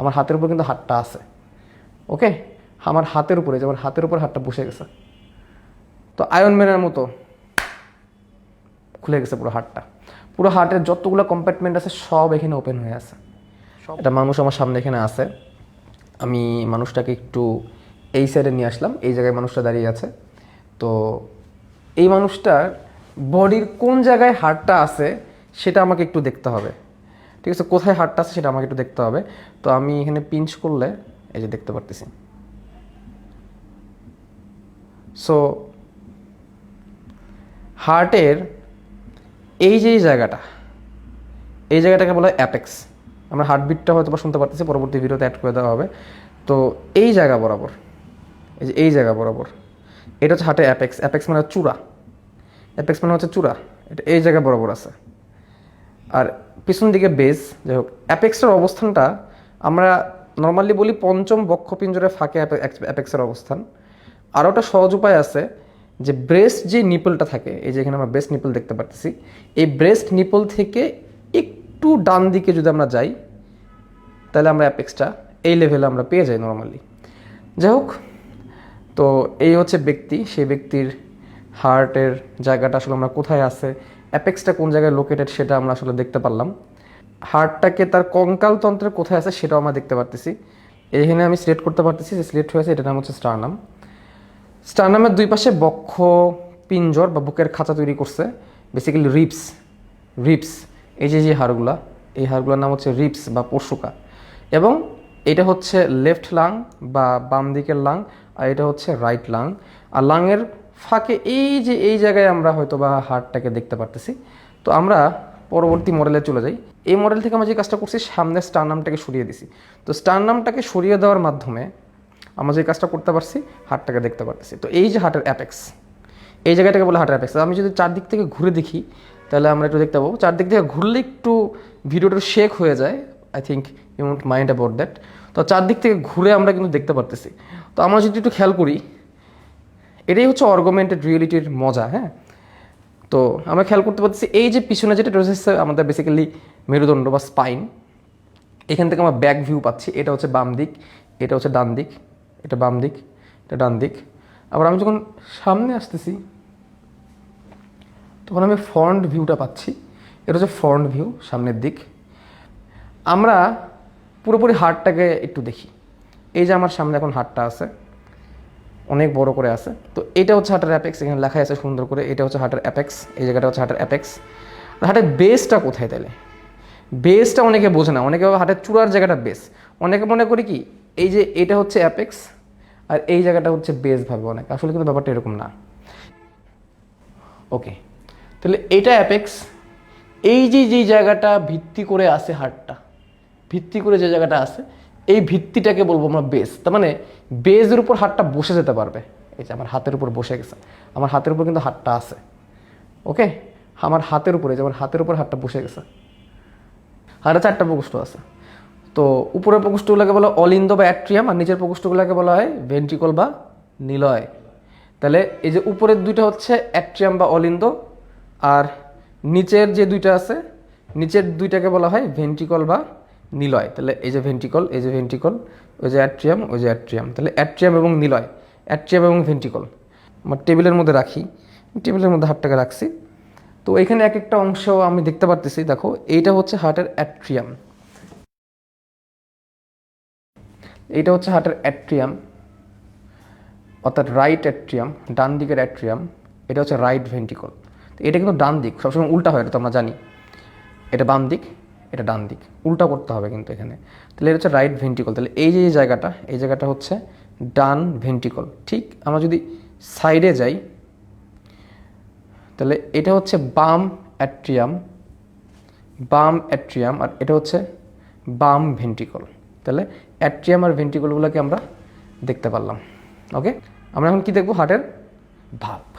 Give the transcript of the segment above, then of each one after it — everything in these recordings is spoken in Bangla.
আমার হাতের উপর কিন্তু হাতটা আছে। ওকে? আমার হাতের উপরে যেমন হাতের উপর হাতটা বসে গেছে। তো আয়ন ম্যানের মতো খুলে গেছে পুরো হাটটা পুরো হার্টের যতগুলো কম্পার্টমেন্ট আছে সব এখানে ওপেন হয়ে আছে। এটা মানুষ আমার সামনে এখানে আছে। আমি মানুষটাকে একটু এই সাইডে নিয়ে আসলাম এই জায়গায় মানুষটা দাঁড়িয়ে আছে। তো এই মানুষটার বডির কোন জায়গায় হাড়টা আছে সেটা আমাকে একটু দেখতে হবে। ঠিক আছে, কোথায় হাড়টা আছে সেটা আমাকে একটু দেখতে হবে। তো আমি এখানে পিঞ্চ করলে এই যে দেখতে পারতেছি। সো হার্টের এই যে জায়গাটা, এই জায়গাটাকে বলা হয় অ্যাপেক্স আমরা হার্টবিটটা হয়তো বা শুনতে পারতেছি, পরবর্তী ভিডিওতে অ্যাড করে দেওয়া হবে। তো এই জায়গা বরাবর, এই যে এই জায়গা বরাবর, এটা হচ্ছে হার্টের অ্যাপেক্স অ্যাপেক্স মানে চূড়া। অ্যাপেক্স মানে হচ্ছে চূড়া। এটা এই জায়গা বরাবর আছে। আর পিছন দিকে বেস যাই হোক অ্যাপেক্সের অবস্থানটা আমরা নর্মালি বলি পঞ্চম বক্ষপিঞ্জরের ফাঁকে অ্যাপেক্সের অবস্থান। আর ওটা সহজ উপায় আছে যে ব্রেস্ট যে নিপলটা থাকে, এই যে এখানে আমরা ব্রেস্ট নিপল দেখতে পারতেছি, এই ব্রেস্ট নিপল থেকে একটু ডান দিকে যদি আমরা যাই, তাহলে আমরা অ্যাপেক্সটা এই লেভেলে আমরা পেয়ে যাই নর্মালি যাই হোক, তো এই হচ্ছে ব্যক্তি, সেই ব্যক্তির হার্টের জায়গাটা আসলে আমরা কোথায় আছে অ্যাপেক্সটা কোন জায়গায় লোকেটেড সেটা আমরা আসলে দেখতে পারলাম। হার্টটাকে তার কঙ্কাল তন্ত্রের কোথায় আছে সেটাও আমরা দেখতে পারতেছি। এখানে আমি সিলেক্ট করতে পারতেছি যে সিলেক্ট হয়েছে, এটার নাম হচ্ছে স্টারনাম স্টারনামের দুই পাশে বক্ষ, পিঞ্জর বা বুকের খাঁচা তৈরি করছে। বেসিক্যালি রিপস রিপস এই যে যে হাড়গুলা, এই হাড়গুলোর নাম হচ্ছে রিপস বা পশুকা এবং এটা হচ্ছে লেফট লাং বা বাম দিকের লাং আর এটা হচ্ছে রাইট লাং আর লাংয়ের ফাঁকে এই যে এই জায়গায় আমরা হয়তো বা হাড়টাকে দেখতে পারতেছি। তো আমরা পরবর্তী মডেলে চলে যাই। এই মডেল থেকে আমরা যে কাজটা করছি, সামনে স্টার নামটাকে সরিয়ে দিছি। তো স্টার নামটাকে সরিয়ে দেওয়ার মাধ্যমে আমরা যে কাজটা করতে পারছি হার্টটাকে দেখতে পারতেছি। তো এই যে হার্টের অ্যাপেক্স এই জায়গাটাকে বলে হাটের অ্যাপেক্স আমি যদি চারদিক থেকে ঘুরে দেখি, তাহলে আমরা একটু দেখতে পাবো। চারদিক থেকে ঘুরলে একটু ভিডিওটা শেক হয়ে যায়। I think you won't mind about that তো চারদিক থেকে ঘুরে আমরা কিন্তু দেখতে পারতেছি। তো আমরা যদি একটু খেয়াল করি এটাই হচ্ছে অর্গুমেন্টেড রিয়েলিটির মজা হ্যাঁ? তো আমরা খেয়াল করতে পারতেছি, এই যে পিছনে যেটা রয়েছে আমাদের বেসিক্যালি মেরুদণ্ড বা স্পাইন এখান থেকে আমরা ব্যাক ভিউ পাচ্ছি, এটা হচ্ছে বাম দিক, এটা হচ্ছে ডান দিক, এটা বাম দিক, এটা ডান দিক। আবার আমি যখন সামনে আসতেছি, তখন আমি ফ্রন্ট ভিউটা পাচ্ছি, এটা হচ্ছে ফ্রন্ট ভিউ সামনের দিক। আমরা পুরোপুরি হার্টটাকে একটু দেখি। এই যে আমার সামনে এখন হার্টটা আছে অনেক বড় করে আছে। তো এটা হচ্ছে হার্টের অ্যাপেক্স, এখানে লেখা আছে সুন্দর করে। এটা হচ্ছে হার্টের অ্যাপেক্স, এই জায়গাটা হচ্ছে হার্টের অ্যাপেক্স। হার্টের বেসটা কোথায় তাহলে? বেসটা অনেকে বোঝে না, অনেকে ভাবে হার্টের চূড়ার জায়গাটা বেস। অনেকে মনে করি কি, এই যে এটা হচ্ছে অ্যাপেক্স আর এই জায়গাটা হচ্ছে বেস ভাবে অনেক। আসলে কিন্তু ব্যাপারটা এরকম না। ওকে, তাহলে এটা অ্যাপেক্স, এই যে যেই জায়গাটা ভিত্তি করে আছে হার্টটা, ভিত্তি করে যে জায়গাটা আছে এই ভিত্তিটাকে বলব আমরা বেস তার মানে বেজের উপর হাতটা বসে যেতে পারবে। এই যে আমার হাতের উপর বসে গেছে। আমার হাতের উপর কিন্তু হাতটা আছে। ওকে আমার হাতের উপরে, যেমন হাতের উপর হাতটা বসে গেছে। হাতে চারটা প্রকোষ্ঠ আছে। তো উপরের প্রকোষ্ঠগুলোকে বলা অলিন্দ বা অ্যাট্রিয়াম, আর নিচের প্রকোষ্ঠগুলোকে বলা হয় ভেন্ট্রিকল বা নিলয়। তাহলে এই যে উপরের দুইটা হচ্ছে অ্যাট্রিয়াম বা অলিন্দ, আর নিচের যে দুইটা আছে, নিচের দুইটাকে বলা হয় ভেন্ট্রিকল বা নিলয়, তাহলে এই যে ভেন্টিকল এই যে ভেন্টিকল ওই যে অ্যাট্রিয়াম ওই যে অ্যাট্রিয়াম তাহলে অ্যাট্রিয়াম এবং নিলয় অ্যাট্রিয়াম এবং ভেন্টিকল আমার টেবিলের মধ্যে রাখি, টেবিলের মধ্যে হাতটাকে রাখছি, তো এখানে এক একটা অংশ আমি দেখতে পারতেছি, দেখো, এইটা হচ্ছে হার্টের অ্যাট্রিয়াম এইটা হচ্ছে হার্টের অ্যাট্রিয়াম অর্থাৎ রাইট অ্যাট্রিয়াম ডান দিকের অ্যাট্রিয়াম এটা হচ্ছে রাইট ভেন্টিকল তো এটা কিন্তু ডান দিক, সবসময় উল্টা হয় এটা তো আমরা জানি, এটা বাম দিক এটা ডান দিক। উল্টা করতে হবে কিন্তু এখানে। তাহলে এটা হচ্ছে রাইট ভেন্টিকল তাহলে এই যে জায়গাটা, এই জায়গাটা হচ্ছে ডান ভেন্টিকল ঠিক আমরা যদি সাইডে যাই, তাহলে এটা হচ্ছে বাম অ্যাট্রিয়াম বাম অ্যাট্রিয়াম আর এটা হচ্ছে বাম ভেন্টিকল তাহলে অ্যাট্রিয়াম আর ভেন্টিকলগুলোকে আমরা দেখতে পারলাম। ওকে আমরা এখন কি দেখব? হার্টের ভাল্ব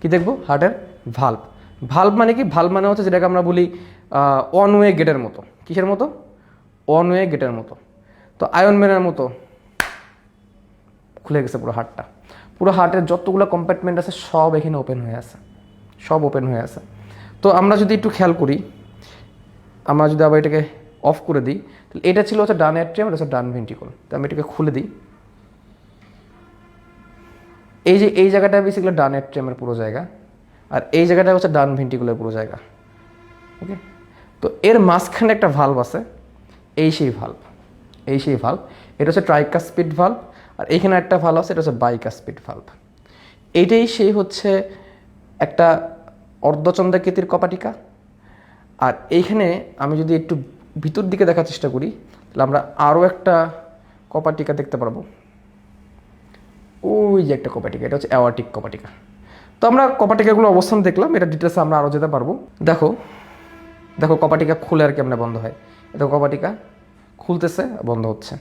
কি দেখব? হার্টের ভাল্ব ভাল্ব মানে কি? ভাল্ব মানে হচ্ছে যেটাকে আমরা বলি ওয়ে গেটের মতো। কিসের মতো? ওয়ে গেটের মতো। তো আয়ন ম্যানের মতো। খুলে গেছে পুরো হার্টটা পুরো হার্টের যতগুলো কম্পার্টমেন্ট আছে, সব এখানে ওপেন হয়ে আছে। সব ওপেন হয়ে আছে। তো আমরা যদি একটু খেয়াল করি, আমরা যদি আবার এটাকে অফ করে দিই, তাহলে এটা ছিল হচ্ছে ডান অ্যাট্রিয়াম এটা হচ্ছে ডান ভেন্টিকল তো আমি এটাকে খুলে দিই। এই যে, এই জায়গাটা বেসিক্যালি ডান অ্যাট্রিয়ামের পুরো জায়গা। আর এই জায়গাটা হচ্ছে ডান ভেন্টিকুলের পুরো জায়গা ওকে তো এর মাঝখানে একটা ভাল্ব আছে, এই সেই ভাল্ব এই সেই ভাল্ব এটা হচ্ছে ট্রাইকা স্পিড ভাল্ব আর এইখানে একটা ভাল্ব আছে, এটা হচ্ছে বাইকা স্পিড ভাল্ব এইটাই সেই হচ্ছে একটা অর্ধচন্দ্রাকৃতির কপাটিকা। আর এইখানে আমি যদি একটু ভিতর দিকে দেখার চেষ্টা করি, তাহলে আমরা আরও একটা কপাটিকা দেখতে পারব। ওই যে একটা কপাটিকা, এটা হচ্ছে অ্যাওয়াটিক কপাটিকা। তো আমরা কপাটিকাগুলো অবস্থান দেখলাম, এটা ডিটেলসে আমরা আরও যেতে পারব। দেখো দেখো কপাটিকা খুলে আর কেমনে বন্ধ হয়। এটা কপাটিকা খুলতেছে, বন্ধ হচ্ছে।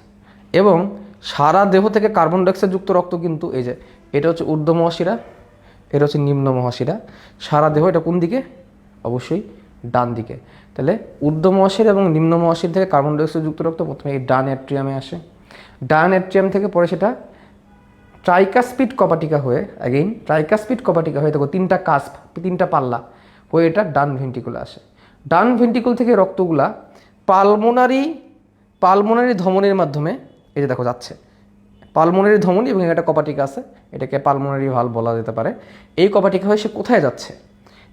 এবং সারা দেহ থেকে কার্বন ডাইঅক্সাইড যুক্ত রক্ত কিন্তু এই যে, এটা হচ্ছে ঊর্ধ্ব মহাশিরা, এটা হচ্ছে নিম্ন মহাশিরা। সারা দেহ এটা কোন দিকে? অবশ্যই ডান দিকে। তাহলে ঊর্ধ্ব মহাশির এবং নিম্ন মহাশির থেকে কার্বন ডাইঅক্সাইড যুক্ত রক্ত প্রথমে এই ডান অ্যাট্রিয়ামে আসে। ডান অ্যাট্রিয়াম থেকে পরে সেটা ট্রাইকাস্পিড কপাটিকা হয়ে অ্যাগেইন ট্রাইকাস্পিড কপাটিকা হয়ে, দেখো, তিনটা কাস্প তিনটা পাল্লা হয়ে এটা ডান ভেন্টিকুলে আসে। ডান ভেন্টিকুল থেকে রক্তগুলা পালমোনারি পালমোনারি ধমনির মাধ্যমে এই যে দেখো যাচ্ছে পালমোনারি ধমনী এবং একটা কপাটিকা আছে, এটাকে পালমোনারি ভালো বলা যেতে পারে। এই কপাটিকা হয়ে সে কোথায় যাচ্ছে?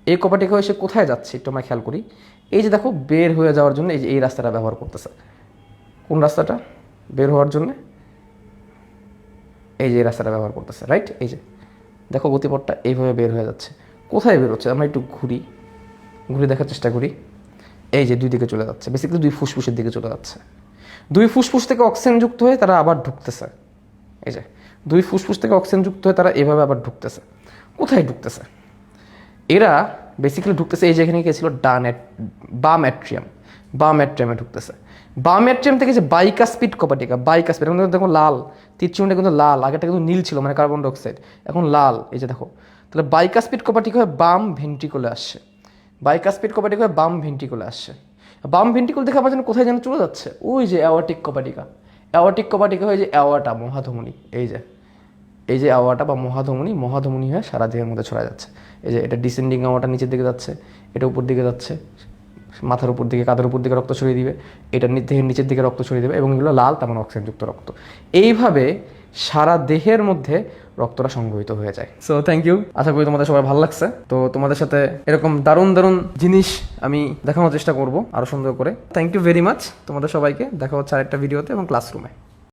এই কপাটিকা হয়ে সে কোথায় যাচ্ছে? একটু আমরা খেয়াল করি। এই যে দেখো, বের হয়ে যাওয়ার জন্য এই যে এই রাস্তাটা ব্যবহার করতেছে। কোন রাস্তাটা? বের হওয়ার জন্য? এই যে রাস্তাটা ব্যবহার করতেছে রাইট এই যে, দেখো গতিপথটা এইভাবে বের হয়ে যাচ্ছে। কোথায় বের হচ্ছে? আমরা একটু ঘুরি, ঘুরে দেখার চেষ্টা করি। এই যে দুই দিকে চলে যাচ্ছে। বেসিক্যালি দুই ফুসফুসের দিকে চলে যাচ্ছে। দুই ফুসফুস থেকে অক্সিজেন যুক্ত হয়ে তারা আবার ঢুকতেছে। এই যে, দুই ফুসফুস থেকে অক্সিজেন যুক্ত হয়ে তারা এভাবে আবার ঢুকতেছে। কোথায় ঢুকতেছে? এরা বেসিক্যালি ঢুকতেছে এই যে এখানে গিয়েছিল ডান বাম অ্যাট্রিয়াম বাম অ্যাট্রিয়ামে ঢুকতেছে। বাম অ্যাট্রিয়াম থেকে যে বাইকাস্পিড কপাটিকা বাইকাস্পিড এখন দেখো লাল তীরচিহ্নটা কিন্তু লাল আগেটা কিন্তু নীল ছিল মানে কার্বন ডাইঅক্সাইড এখন লাল, এই যে দেখো। তাহলে বাইকা স্পিড কপাটিকা হয়ে বাম ভেন্ট্রিকলে আসছে। বাইকাস্পিড কপাটিকা হয়ে বাম ভেন্ট্রিকলে আসছে। বাম ভেন্ট্রিকল দেখে আবার যেন কোথায় যেন চলে যাচ্ছে? ওই যে অ্যাওয়াটিক কপাটিকা অ্যাওয়াটিক কপাটিকা হয়ে যে অ্যাওয়াটা মহাধমনী, এই যে। এই যে আওয়াটা বা মহাধমনী মহাধমনী হয়ে সারা দেহের মধ্যে ছড়া যাচ্ছে। এই যে এটা ডিসেন্ডিং আওয়াটা নিচের দিকে যাচ্ছে, এটা উপর দিকে যাচ্ছে। মাথার উপর দিকে কাঁধের উপর দিকে রক্ত ছড়িয়ে দিবে। এটা দেহের নিচের দিকে রক্ত ছড়িয়ে দেবে এবং এগুলো লাল তেমন অক্সিজেনযুক্ত রক্ত। এইভাবে সারা দেহের মধ্যে রক্তটা সংগ্রহিত হয়ে যায়। সো থ্যাংক ইউ আশা করি তোমাদের সবাই ভালো লাগছে। তো তোমাদের সাথে এরকম দারুণ দারুণ জিনিস আমি দেখানোর চেষ্টা করব আরও সুন্দর করে। থ্যাংক ইউ ভেরি মাচ তোমাদের সবাইকে দেখা হচ্ছে আরেকটা ভিডিওতে এবং ক্লাসরুমে